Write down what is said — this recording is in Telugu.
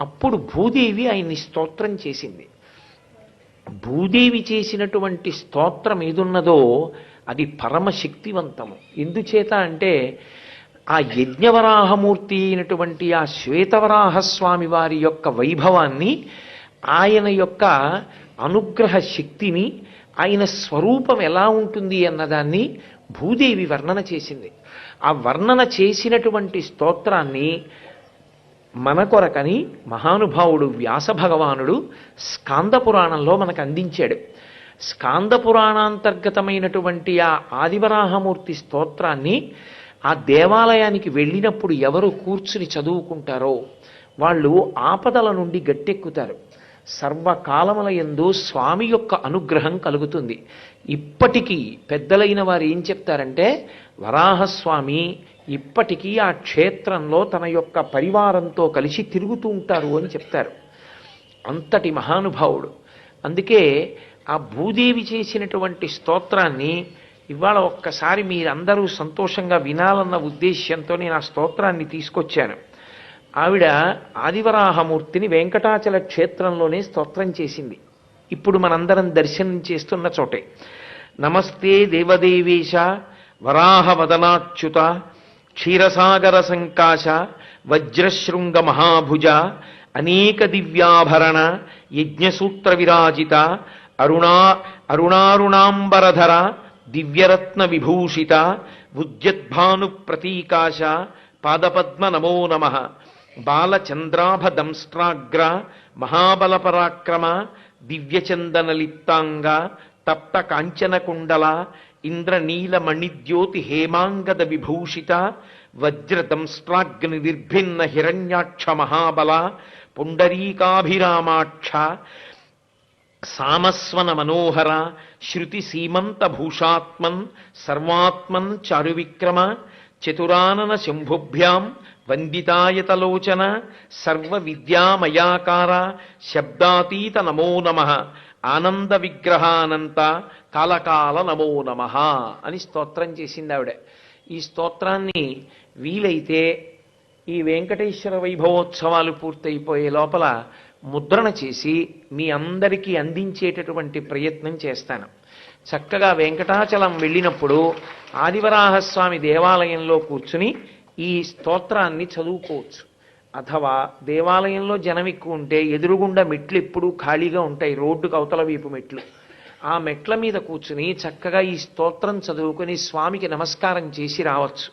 అప్పుడు భూదేవి ఆయన్ని స్తోత్రం చేసింది. భూదేవి చేసినటువంటి స్తోత్రం ఏదున్నదో అది పరమశక్తివంతము. ఎందుచేత అంటే ఆ యజ్ఞవరాహమూర్తి అయినటువంటి ఆ శ్వేతవరాహస్వామి వారి యొక్క వైభవాన్ని ఆయన యొక్క అనుగ్రహ శక్తిని ఆయన స్వరూపం ఎలా ఉంటుంది అన్నదాన్ని భూదేవి వర్ణన చేసింది. ఆ వర్ణన చేసినటువంటి స్తోత్రాన్ని మన కొరకని మహానుభావుడు వ్యాస భగవానుడు స్కాంద పురాణంలో మనకు అందించాడు. స్కాంద పురాణాంతర్గతమైనటువంటి ఆ ఆదివరాహమూర్తి స్తోత్రాన్ని ఆ దేవాలయానికి వెళ్ళినప్పుడు ఎవరు కూర్చుని చదువుకుంటారో వాళ్ళు ఆపదల నుండి గట్టెక్కుతారు. సర్వకాలముల యందు స్వామి యొక్క అనుగ్రహం కలుగుతుంది. ఇప్పటికీ పెద్దలైన వారు ఏం చెప్తారంటే వరాహస్వామి ఇప్పటికీ ఆ క్షేత్రంలో తన యొక్క పరివారంతో కలిసి తిరుగుతూ ఉంటారు అని చెప్తారు. అంతటి మహానుభావుడు. అందుకే ఆ భూదేవి చేసినటువంటి స్తోత్రాన్ని ఇవాళ ఒక్కసారి మీరందరూ సంతోషంగా వినాలన్న ఉద్దేశ్యంతో నేను ఆ స్తోత్రాన్ని తీసుకొచ్చాను. ఆవిడ ఆదివరాహమూర్తిని వెంకటాచల క్షేత్రంలోనే స్తోత్రం చేసింది. ఇప్పుడు మనందరం దర్శనం చేస్తున్న చోటే. నమస్తే దేవదేవేశ వరాహవదనాచ్యుత క్షీరసాగర సంకాశ వజ్రశృంగ మహాభుజ అనేక దివ్యాభరణ యజ్ఞసూత్ర విరాజిత అరుణా అరుణారుణాంబరధర దివ్యరత్న విభూషిత ఉద్యద్భాను ప్రతీకాశ పాదపద్మ నమో. నమ బాలచంద్రాభదంస్ట్రాగ్ర మహాబల పరాక్రమ దివ్యచందనలిప్తాంగ తప్త కాంచనకుండల ఇంద్రనీలమణిద్యోతి హేమాంగద విభూషిత వజ్రదంస్ట్రాగ్ని నిర్భిన్న హిరణ్యాక్ష మహాబల పుండరీకాభిరామాక్ష సామస్వన మనోహర శృతి సీమంత భూషాత్మన్ సర్వాత్మన్ చారువిక్రమ చతురానన శంభుభ్యాం వందితాయతలోచన సర్వ విద్యామయాకార శబ్దాతీత నమో నమ. ఆనంద విగ్రహానంత కాలకాల నమో నమ అని స్తోత్రం చేసింది ఆవిడ. ఈ స్తోత్రాన్ని వీలైతే ఈ వెంకటేశ్వర వైభవోత్సవాలు పూర్తయిపోయే లోపల ముద్రణ చేసి మీ అందరికీ అందించేటటువంటి ప్రయత్నం చేస్తాను. చక్కగా వెంకటాచలం వెళ్ళినప్పుడు ఆదివరాహస్వామి దేవాలయంలో కూర్చుని ఈ స్తోత్రాన్ని చదువుకోవచ్చు. అథవా దేవాలయంలో జనం ఎక్కువ ఉంటే ఎదురుగుండా మెట్లు ఎప్పుడూ ఖాళీగా ఉంటాయి రోడ్డుకు అవతల వైపు మెట్లు. ఆ మెట్ల మీద కూర్చుని చక్కగా ఈ స్తోత్రం చదువుకొని స్వామికి నమస్కారం చేసి రావచ్చు.